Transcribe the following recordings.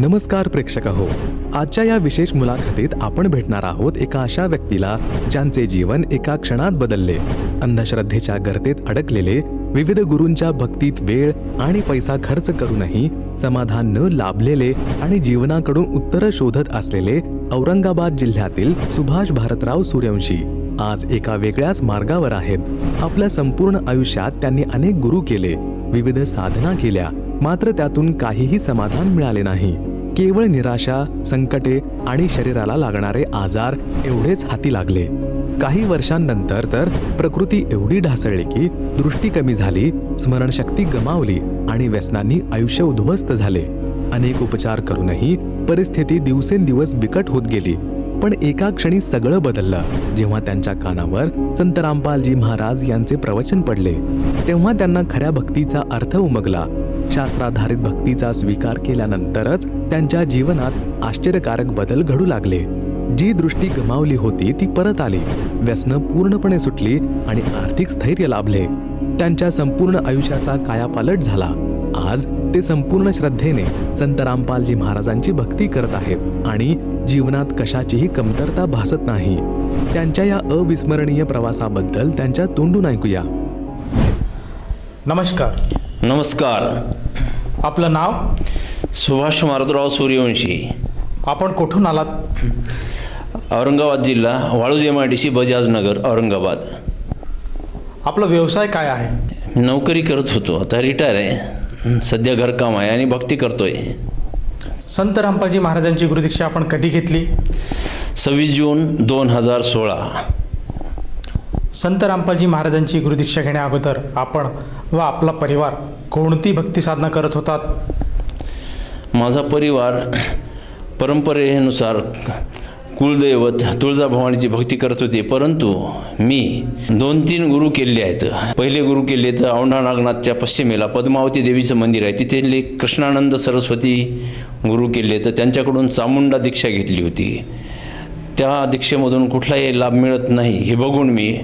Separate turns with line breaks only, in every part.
नमस्कार प्रेक्षक हो आजच्या या विशेष मुलाखतीत आपण भेटणार आहोत एका अशा व्यक्तीला ज्यांचे जीवन एका क्षणात बदलले. अंधश्रद्धेच्या गर्तेत अडकलेले विविध गुरूंच्या भक्तीत वेळ आणि पैसा खर्च करूनही समाधान न लाभलेले आणि जीवनाकडून उत्तरं शोधत असलेले औरंगाबाद जिल्ह्यातील सुभाष भारतराव सूर्यवंशी आज एका वेगळ्याच मार्गावर आहेत. आपल्या संपूर्ण आयुष्यात त्यांनी अनेक गुरु केले विविध साधना केल्या मात्र त्यातून काहीही समाधान मिळाले नाही. केवळ निराशा संकटे आणि शरीराला लागणारे आजार एवढेच हाती लागले. काही वर्षांनंतर तर प्रकृती एवढी ढासळली की दृष्टी कमी झाली स्मरणशक्ती गमावली आणि व्यसनांनी आयुष्य उद्ध्वस्त झाले. अनेक उपचार करूनही परिस्थिती दिवसेंदिवस बिकट होत गेली. पण एका क्षणी सगळं बदललं. जेव्हा त्यांच्या कानावर संत रामपालजी महाराज यांचे प्रवचन पडले तेव्हा त्यांना खऱ्या भक्तीचा अर्थ उमगला. शास्त्राधारित भक्तीचा स्वीकार केल्यानंतरच त्यांच्या जीवनात आश्चर्यकारक बदल घडू लागले. जी दृष्टी गमावली होती ती परत आली. व्यसनं पूर्णपणे सुटली आणि आर्थिक स्थैर्य लाभले. त्यांच्या संपूर्ण आयुष्याचा कायापालट झाला. आज ते संपूर्ण श्रद्धेने संत रामपालजी महाराजांची भक्ती करत आहेत आणि जीवनात कशाचीही कमतरता भासत नाही. त्यांच्या या अविस्मरणीय प्रवासाबद्दल त्यांच्या तोंडून ऐकूया.
नमस्कार.
नमस्कार.
आपलं नाव?
सुभाष मारुतराव सूर्यवंशी.
आपण कुठून आलात?
औरंगाबाद जिल्हा Waluj M I D C Bajajnagar Aurangabad.
आपला व्यवसाय काय आहे?
नोकरी करत होतो आता रिटायर आहे. सध्या घरकाम आहे आणि भक्ती करतोय.
संत रामपालजी महाराजांची गुरुदीक्षा आपण कधी घेतली?
सव्वीस जून दोन हजार सोळा.
संत रामपालजी महाराजांची गुरुदीक्षा घेण्या अगोदर आपण व आपला परिवार कोणती भक्ती साधना करत होतात?
माझा परिवार परंपरेनुसार कुलदैवत तुळजाभवानीची भक्ती करत होते परंतु मी दोन तीन गुरु केले आहेत. पहिले गुरु केले तर औंढा नागनाथच्या पश्चिमेला पद्मावती देवीचं मंदिर आहे. तिथे कृष्णानंद सरस्वती गुरु केले तर त्यांच्याकडून चामुंडा दीक्षा घेतली होती. त्या दीक्षेमधून कुठलाही लाभ मिळत नाही हे बघून मी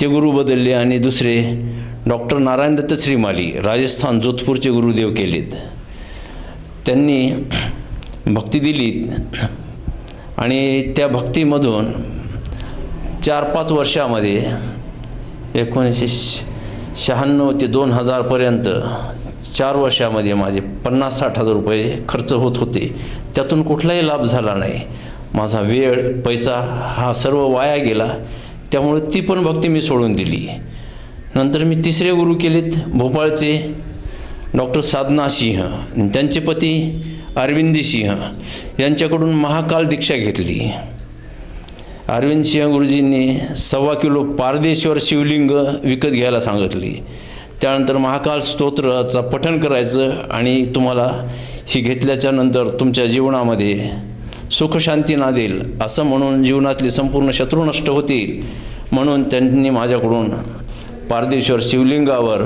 ते गुरु बदलले आणि दुसरे डॉक्टर नारायण दत्त श्रीमाली राजस्थान जोधपूरचे गुरुदेव केलेत. त्यांनी भक्ती दिलीत आणि त्या भक्तीमधून चार पाच वर्षामध्ये एकोणीसशे श- शहाण्णव ते दोन हजारपर्यंत चार वर्षामध्ये माझे पन्नास साठ हजार रुपये खर्च होत होते. त्यातून कुठलाही लाभ झाला नाही. माझा वेळ पैसा हा सर्व वाया गेला. त्यामुळे ती पण भक्ती मी सोडून दिली. नंतर मी तिसरे गुरु केलेत भोपाळचे डॉक्टर साधना सिंह त्यांचे पती अरविंदी सिंह. यांच्याकडून महाकाल दीक्षा घेतली. अरविंद सिंह गुरुजींनी सव्वा किलो पारदेश्वर शिवलिंग विकत घ्यायला सांगितली. त्यानंतर महाकाल स्तोत्राचा पठण करायचं आणि तुम्हाला ही घेतल्याच्यानंतर तुमच्या जीवनामध्ये सुखशांती नादेल. असं म्हणून जीवनातले संपूर्ण शत्रू नष्ट होतील म्हणून त्यांनी माझ्याकडून पारदेश्वर शिवलिंगावर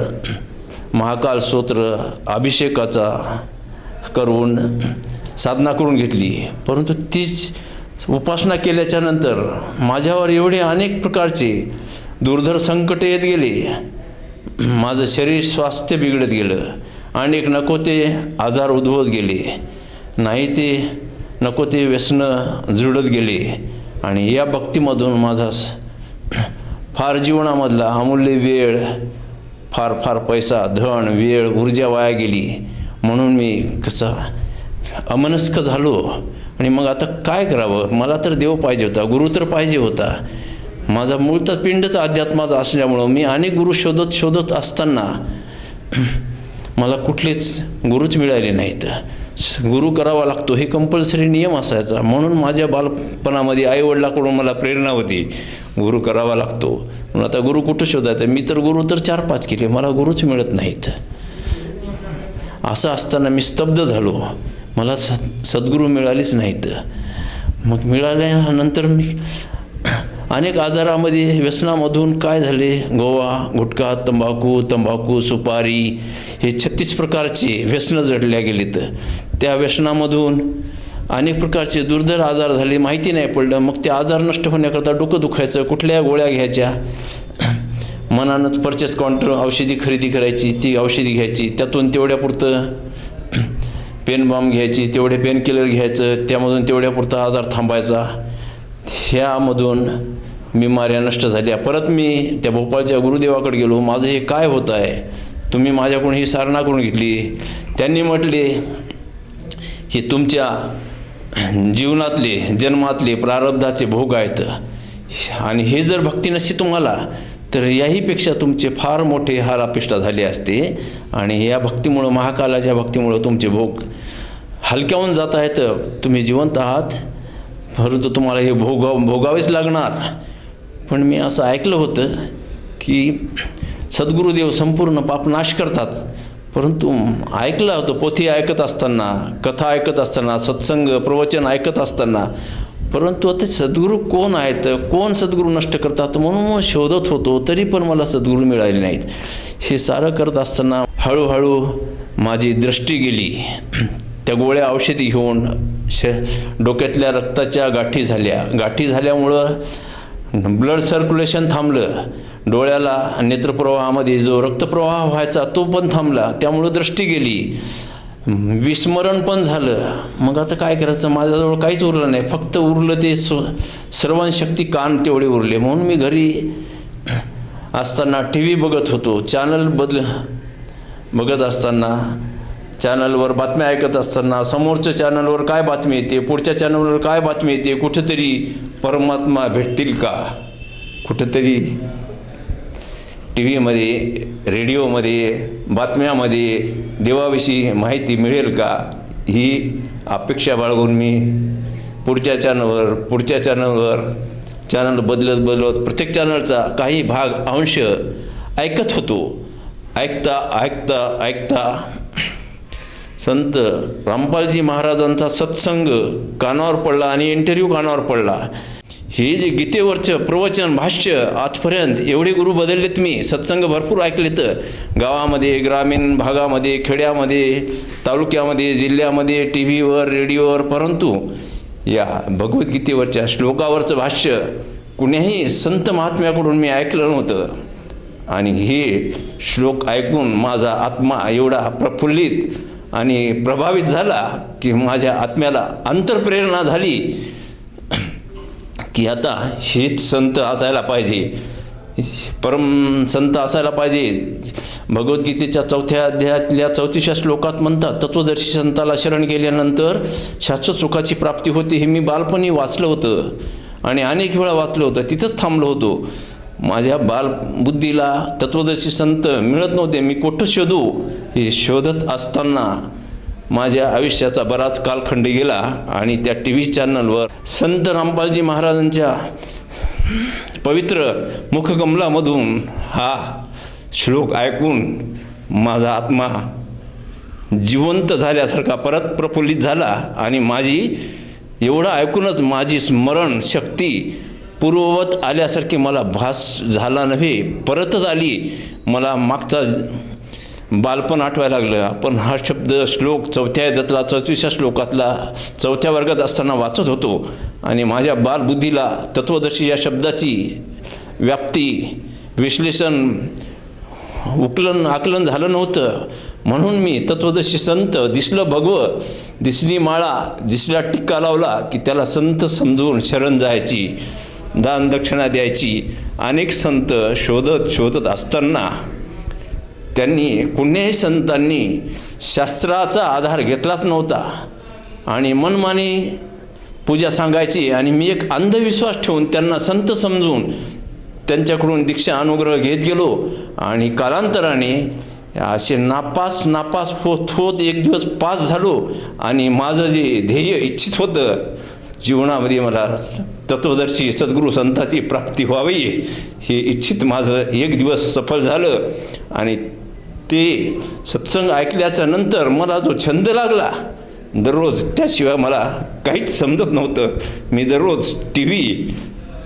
महाकाल स्तोत्र अभिषेकाचा करून साधना करून घेतली. परंतु तीच उपासना केल्याच्यानंतर माझ्यावर एवढे अनेक प्रकारचे दुर्धर संकट येत गेले. माझं शरीर स्वास्थ्य बिघडत गेलं. अनेक नको ते आजार उद्भवत गेले. नाही ते नको ते व्यसनं जुळत गेले. आणि या भक्तीमधून माझा स- फार जीवनामधला अमूल्य वेळ फार फार पैसा धन वेळ ऊर्जा वाया गेली. म्हणून मी कसा अमनस्क झालो. आणि मग आता काय करावं? मला तर देव पाहिजे होता गुरु तर पाहिजे होता. माझा मूळ तर पिंडच अध्यात्माचा असल्यामुळं मी अनेक गुरु शोधत शोधत असताना मला कुठलेच गुरुच मिळाले नाहीत. गुरु करावा लागतो. हे कंपल्सरी नियम असायचा. म्हणून माझ्या बालपणामध्ये आईवडिलाकडून मला प्रेरणा होती. गुरु करावा लागतो. म्हणून आता गुरु कुठं शोधायचा? मी तर गुरु तर चार पाच केले. मला गुरुच मिळत नाहीत. असं असताना मी स्तब्ध झालो. मला सद सद्गुरू मिळालेच नाहीत. मग मिळाल्यानंतर मी अनेक आजारामध्ये व्यसनामधून काय झाले? गोवा गुटखा तंबाखू तंबाखू सुपारी हे छत्तीस प्रकारचे व्यसनं जडल्या गेलीत. त्या व्यसनामधून अनेक प्रकारचे दुर्धर आजार झाले माहिती नाही पडलं. मग ते आजार नष्ट होण्याकरता डोकं दुखायचं कुठल्या गोळ्या घ्यायच्या? मनानंच परचेस काउंटर औषधी खरेदी करायची ती औषधी घ्यायची. त्यातून तेवढ्यापुरतं पेन बॉम्ब घ्यायची तेवढे पेन किलर घ्यायचं त्यामधून तेवढ्यापुरता आजार थांबायचा. ह्यामधून बिमाऱ्या नष्ट झाल्या. परत मी त्या भोपाळच्या गुरुदेवाकडे गेलो. माझं हे काय होत आहे? तुम्ही माझ्याकडून ही सारणा करून घेतली. त्यांनी म्हटले की तुमच्या जीवनातले जन्मातले प्रारब्धाचे भोग आहेत. आणि हे जर भक्ती नसती तुम्हाला तर याहीपेक्षा तुमचे फार मोठे हार अपेष्टा झाले असते. आणि या भक्तीमुळं महाकालाच्या भक्तीमुळं तुमचे भोग हलक्याहून जात आहेत. तुम्ही जिवंत आहात. परंतु तुम्हाला हे भोगाव भोगावेच लागणार. पण मी असं ऐकलं होतं की सद्गुरुदेव संपूर्ण पापनाश करतात. परंतु ऐकलं होतं पोथी ऐकत असताना कथा ऐकत असताना सत्संग प्रवचन ऐकत असताना. परंतु आता सद्गुरू कोण आहेत? कोण सद्गुरू नष्ट करतात? म्हणून मग शोधत होतो तरी पण मला सद्गुरू मिळाले नाहीत. हे सारं करत असताना हळूहळू माझी दृष्टी गेली. त्या गोळ्या औषधी घेऊन श डोक्यातल्या रक्ताच्या गाठी झाल्या. गाठी झाल्यामुळं ब्लड सर्क्युलेशन थांबलं. डोळ्याला नेत्रप्रवाहामध्ये जो रक्तप्रवाह व्हायचा तो पण थांबला. त्यामुळं दृष्टी गेली. विस्मरण पण झालं. मग आता काय करायचं? माझ्याजवळ काहीच उरलं नाही. फक्त उरलं ते स सर्वांशक्ती कान तेवढे उरले. म्हणून मी घरी असताना टी व्ही बघत होतो. चॅनल बदल बघत असताना चॅनलवर बातम्या ऐकत असताना समोरच्या चॅनलवर काय बातमी येते? पुढच्या चॅनलवर काय बातमी येते? कुठेतरी परमात्मा भेटतील का? कुठेतरी टी व्हीमध्ये रेडिओमध्ये बातम्यामध्ये देवाविषयी माहिती मिळेल का? ही अपेक्षा बाळगून मी पुढच्या चॅनलवर पुढच्या चॅनलवर चॅनल बदलत बदलत प्रत्येक चॅनलचा काही भाग अंश ऐकत होतो. ऐकता ऐकता ऐकता संत रामपालजी महाराजांचा सत्संग कानावर पडला आणि इंटरव्ह्यू कानावर पडला. हे जे गीतेवरचं प्रवचन भाष्य आजपर्यंत एवढे गुरु बदललेत मी सत्संग भरपूर ऐकलेत. गावामध्ये ग्रामीण भागामध्ये खेड्यामध्ये तालुक्यामध्ये जिल्ह्यामध्ये टी व्हीवर रेडिओवर परंतु या भगवद्गीतेवरच्या श्लोकावरचं भाष्य कुण्याही संत महात्म्याकडून मी ऐकलं नव्हतं. आणि हे श्लोक ऐकून माझा आत्मा एवढा प्रफुल्लित आणि प्रभावित झाला की माझ्या आत्म्याला अंतरप्रेरणा झाली की आता हेच संत असायला पाहिजे. परम संत असायला पाहिजे. भगवद्गीतेच्या चौथ्या अध्यायातल्या चौथीच्या श्लोकात म्हणतात तत्वदर्शी संताला शरण गेल्यानंतर शाश्वत सुखाची प्राप्ती होते हे मी बालपणी वाचलं होतं आणि अनेक वेळा वाचलं होतं. तिथंच थांबलो होतो. माझ्या बालबुद्धीला तत्वदर्शी संत मिळत नव्हते मी कुठं शोधू? हे शोधत असताना माझ्या आयुष्याचा बराच कालखंड गेला आणि त्या टी व्ही चॅनलवर संत रामपालजी महाराजांच्या पवित्र मुखकमलामधून हा श्लोक ऐकून माझा आत्मा जिवंत झाल्यासारखा परत प्रफुल्लित झाला आणि माझी एवढं ऐकूनच माझी स्मरण शक्ती पूर्ववत आल्यासारखी मला भास झाला नव्हे परतच आली. मला मागचा बालपण आठवायला लागलं. आपण हा शब्द श्लोक चौथ्या यादतला चौतीसच्या श्लोकातला चौथ्या वर्गात असताना वाचत होतो. आणि माझ्या बालबुद्धीला तत्वदर्शी या शब्दाची व्याप्ती विश्लेषण उकलन आकलन झालं नव्हतं. म्हणून मी तत्वदशी संत दिसलं भगवं दिसली माळा दिसला टिक्का लावला की त्याला संत समजून शरण जायची. दानदक्षिणा द्यायची अनेक संत शोधत शोधत असताना त्यांनी कुण्याही संतांनी शास्त्राचा आधार घेतलाच नव्हता. आणि मनमानी पूजा सांगायची आणि मी एक अंधविश्वास ठेवून त्यांना संत समजून त्यांच्याकडून दीक्षा अनुग्रह घेत गेलो. आणि कालांतराने असे नापास नापास होत होत एक दिवस पास झालो आणि माझं जे ध्येय इच्छित होतं जीवनामध्ये मला तत्वदर्शी सद्गुरू संताची प्राप्ती व्हावी हे इच्छित माझं एक दिवस सफल झालं आणि ते सत्संग ऐकल्याच्या नंतर मला जो छंद लागला दररोज त्याशिवाय मला काहीच समजत नव्हतं. मी दररोज टी व्ही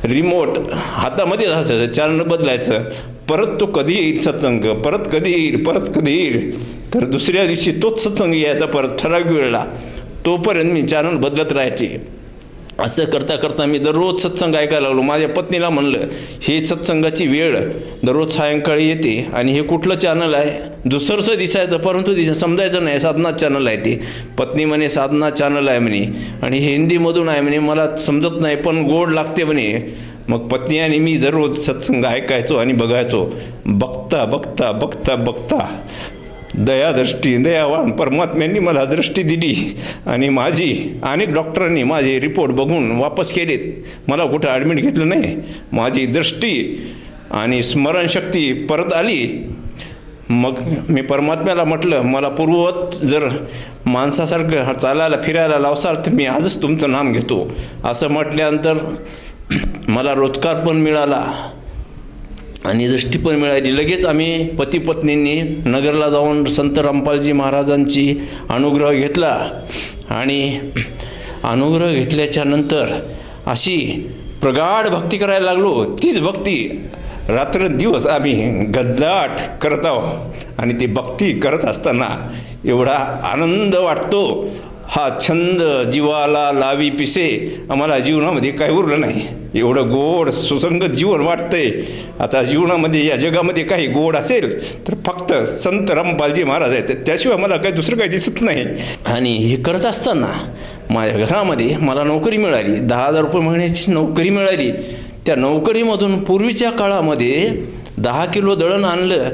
रिमोट हातामध्येच असायचं चॅनल बदलायचं. परत तो कधी येईल सत्संग? परत कधी येईल? परत कधी येईल? तर दुसऱ्या दिवशी तोच सत्संग यायचा परत ठराविक वेळेला. तोपर्यंत मी चॅनल बदलत राहायचे. असं करता करता मी दररोज सत्संग ऐकायला लागलो. माझ्या पत्नीला म्हणलं हे सत्संगाची वेळ दररोज सायंकाळी येते आणि हे कुठलं चॅनल आहे? दुसरंसं दिसायचं परंतु दिस समजायचं नाही साधना चॅनल आहे ते. पत्नी म्हणे साधना चॅनल आहे म्हणे आणि हे हिंदीमधून आहे म्हणे मला समजत नाही पण गोड लागते म्हणे. मग पत्नी आणि मी दररोज सत्संग ऐकायचो आणि बघायचो. बघता बघता बघता बघता. दयादृष्टी दयावान परमात्म्यांनी मला दृष्टी दिली आणि माझी अनेक डॉक्टरांनी माझे रिपोर्ट बघून वापस केलेत. मला कुठं ॲडमिट घेतलं नाही. माझी दृष्टी आणि स्मरणशक्ती परत आली. मग मी परमात्म्याला म्हटलं मला पूर्ववत जर माणसासारखं चालायला फिरायला लावसाल तर मी आजच तुमचं नाम घेतो. असं म्हटल्यानंतर मला रोजगार पण मिळाला. आणि दृष्टी पण मिळाली. लगेच आम्ही पती पत्नींनी नगरला जाऊन संत रामपालजी महाराजांची अनुग्रह घेतला. आणि अनुग्रह घेतल्याच्या नंतर अशी प्रगाढ भक्ती करायला लागलो. तीच भक्ती रात्रंदिवस आम्ही गद्दाट करत आहोत आणि ती भक्ती करत असताना एवढा आनंद वाटतो. हा छंद जीवाला लावी पिसे आम्हाला जीवनामध्ये काही उरलं नाही. एवढं गोड सुसंगत जीवन वाटतंय. आता जीवनामध्ये या जगामध्ये काही गोड असेल तर फक्त संत रामपालजी महाराज आहेत. त्याशिवाय मला काही दुसरं काही दिसत नाही. आणि हे करत असताना माझ्या घरामध्ये मला नोकरी मिळाली. दहा हजार रुपये महिन्याची नोकरी मिळाली. त्या नोकरीमधून पूर्वीच्या काळामध्ये दहा किलो दळण आणलं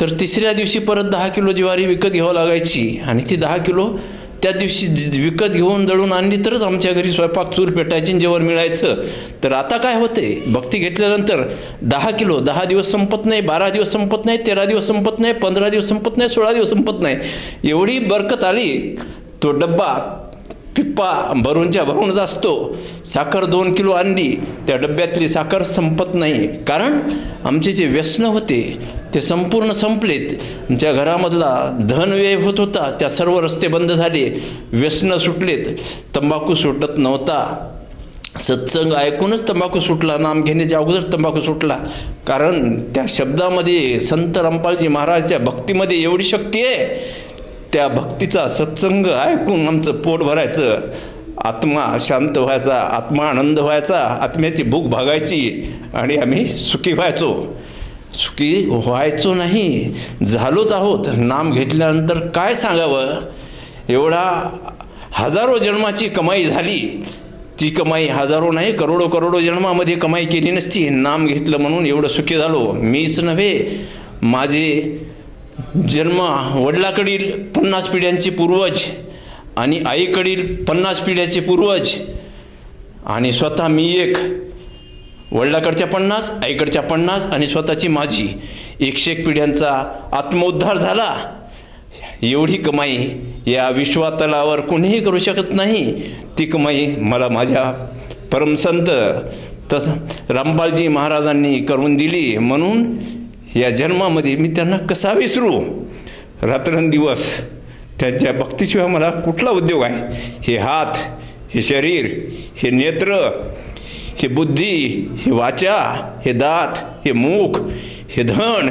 तर तिसऱ्या दिवशी परत दहा किलो ज्वारी विकत घ्यावं लागायची. आणि ती दहा किलो त्या दिवशी विकत घेऊन दळून आणली तरच आमच्या घरी स्वयंपाक चूर पेटायची जेवण मिळायचं. तर आता काय होते? भक्ती घेतल्यानंतर दहा किलो दहा दिवस संपत नाही बारा दिवस संपत नाही तेरा दिवस संपत नाही पंधरा दिवस संपत नाही सोळा दिवस संपत नाही. एवढी बरकत आली तो डब्बा पिप्पा भरूनच्या भरूनच असतो साखर दोन किलो आणली त्या डब्यातली साखर संपत नाही. कारण आमचे जे व्यसनं होते ते संपूर्ण संपलेत. आमच्या घरामधला धनव्यय होत होता त्या सर्व रस्ते बंद झाले. व्यसनं सुटलेत. तंबाखू सुटत नव्हता. सत्संग ऐकूनच तंबाखू सुटला नाम घेण्याच्या अगोदर तंबाखू सुटला. कारण त्या शब्दामध्ये संत रामपालजी महाराजच्या भक्तीमध्ये एवढी शक्ती आहे त्या भक्तीचा सत्संग ऐकून आमचं पोट भरायचं आत्मा शांत व्हायचा आत्मा आनंद व्हायचा आत्म्याची भूक भागायची आणि आम्ही सुखी व्हायचो. सुखी व्हायचो नाही झालोच आहोत. नाम घेतल्यानंतर काय सांगावं? एवढा हजारो जन्माची कमाई झाली. ती कमाई हजारो नाही करोडो करोडो जन्मामध्ये कमाई केली नसती. नाम घेतलं म्हणून एवढं सुखी झालो. मीच नव्हे माझे जन्म वडिलाकडील पन्नास पिढ्यांचे पूर्वज आणि आईकडील पन्नास पिढ्याचे पूर्वज आणि स्वतः मी एक. वडिलाकडच्या पन्नास आईकडच्या पन्नास आणि स्वतःची माझी. एकशे एक पिढ्यांचा आत्मोद्धार झाला. एवढी कमाई या विश्वातलावर कोणीही करू शकत नाही. ती कमाई मला माझ्या परमसंत तस रामपालजी महाराजांनी करून दिली. म्हणून या जन्मामध्ये मी त्यांना कसा विसरू? रात्रंदिवस त्यांच्या भक्तीशिवाय मला कुठला उद्योग आहे? हे हात हे शरीर हे नेत्र हे बुद्धी हे वाचा हे दात हे मुख हे धन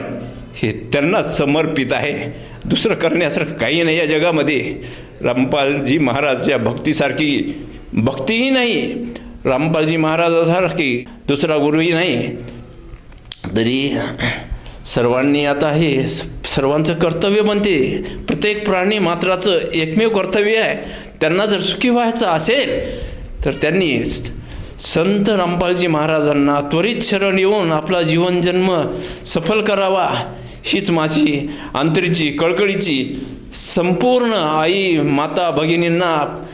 हे त्यांनाच समर्पित आहे. दुसरं करण्यासारखं काही नाही या जगामध्ये. रामपालजी महाराजच्या भक्तीसारखी भक्तीही नाही. रामपालजी महाराजासारखी दुसरा गुरुही नाही. तरी सर्वांनी आता हे स- सर्वांचं कर्तव्य बनते. प्रत्येक प्राणी मात्राचं एकमेव कर्तव्य आहे. त्यांना जर सुखी व्हायचं असेल तर त्यांनी संत रामपालजी महाराजांना त्वरित शरण येऊन आपला जीवन जन्म सफल करावा. हीच माझी अंतरीची कळकळीची संपूर्ण आई माता भगिनींना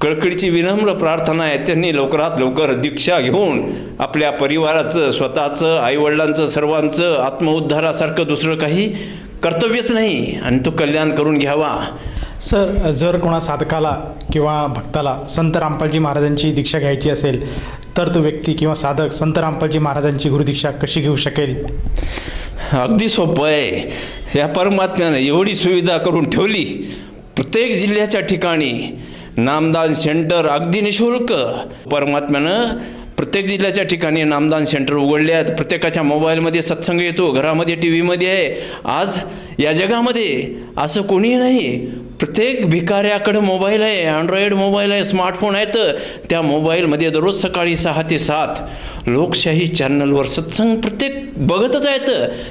कळकळीची विनम्र प्रार्थना आहे. त्यांनी लवकरात लवकर दीक्षा घेऊन आपल्या परिवाराचं स्वतःचं आईवडिलांचं सर्वांचं आत्मउद्धारासारखं दुसरं काही कर्तव्यच नाही आणि तो कल्याण करून घ्यावा.
सर जर कोणा साधकाला किंवा भक्ताला संत रामपालजी महाराजांची दीक्षा घ्यायची असेल तर तो व्यक्ती किंवा साधक संत रामपालजी महाराजांची गुरुदीक्षा कशी घेऊ शकेल?
अगदी सोपं आहे. या परमात्म्यानं एवढी सुविधा करून ठेवली प्रत्येक जिल्ह्याच्या ठिकाणी. नामदान सेंटर अगदी निशुल्क. परमात्म्यानं प्रत्येक जिल्ह्याच्या ठिकाणी नामदान सेंटर उघडले आहेत. प्रत्येकाच्या मोबाईलमध्ये सत्संग येतो घरामध्ये टी व्हीमध्ये आहे. आज या जगामध्ये असं कोणीही नाही. प्रत्येक भिकाऱ्याकडं मोबाईल आहे अँड्रॉइड मोबाईल आहे स्मार्टफोन आहेत त्या मोबाईलमध्ये दररोज सकाळी सहा ते सात लोकशाही चॅनलवर सत्संग प्रत्येक बघतच आहेत.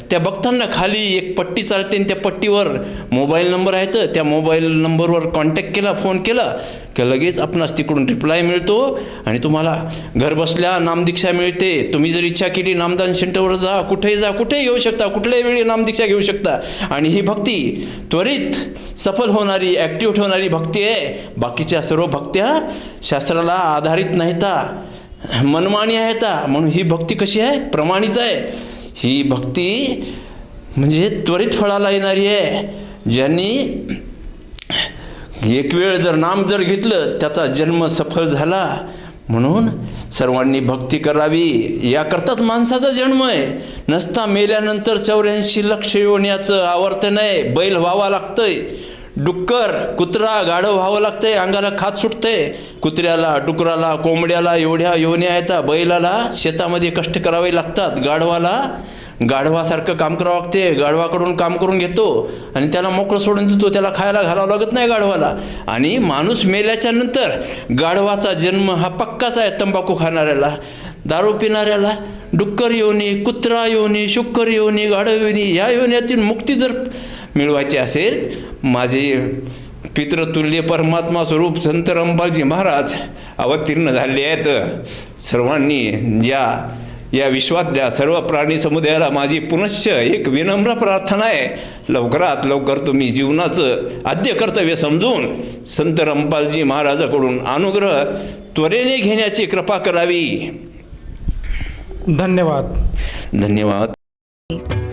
त्या बघताना खाली एक पट्टी चालते आणि त्या पट्टीवर मोबाईल नंबर आहेत. त्या मोबाईल नंबरवर कॉन्टॅक्ट केला फोन केला की लगेच आपणास तिकडून रिप्लाय मिळतो आणि तुम्हाला घरबसल्या नामदीक्षा मिळते. तुम्ही जर इच्छा केली नामदान सेंटरवर जा कुठेही जा कुठेही येऊ शकता कुठल्याही वेळी नामदीक्षा घेऊ शकता. आणि ही भक्ती त्वरित सफल होणार ॲक्टिव्ह ठेवणारी भक्ती आहे. बाकीच्या सर्व भक्त्या शास्त्राला आधारित नाहीता. मनमानी आहेत. म्हणून ही भक्ती कशी आहे? प्रमाणित आहे. ही भक्ती म्हणजे त्वरित फळाला येणारी आहे. ज्यांनी एक वेळ जर नाम जर घेतलं त्याचा जन्म सफल झाला. म्हणून सर्वांनी भक्ती करावी. याकरताच माणसाचा जन्म आहे. नसता मेल्यानंतर चौऱ्याऐंशी लक्ष येण्याचं आवर्तन आहे. बैल व्हावा लागतंय. डुक्कर कुत्रा गाढव व्हावं लागतंय अंगाला खात सुटतंय. कुत्र्याला डुकराला कोंबड्याला एवढ्या योन्या येतात बैलाला शेतामध्ये कष्ट करावे लागतात. गाढवाला गाढवासारखं काम करावं लागते गाढवाकडून काम करून घेतो आणि त्याला मोकळं सोडून देतो. त्याला खायला घालावं लागत नाही गाढवाला. आणि माणूस मेल्याच्या नंतर गाढवाचा जन्म हा पक्काच आहे तंबाखू खाणाऱ्याला. दारू पिणाऱ्याला डुक्कर योनी कुत्रा योनी शुक्कर योनी गाढव योनी या योन्यातून मुक्ती जर मिळवायची असेल माझे पितृतुल्य परमात्मा स्वरूप संत रंबालजी महाराज अवतीर्ण झाले आहेत. सर्वांनी ज्या या विश्वातल्या सर्व प्राणी समुदायाला माझी पुनश्च एक विनम्र प्रार्थना आहे. लवकरात लवकर तुम्ही जीवनाचं आद्य कर्तव्य समजून संत रंपालजी महाराजाकडून अनुग्रह त्वरेने घेण्याची कृपा करावी.
धन्यवाद.
धन्यवाद.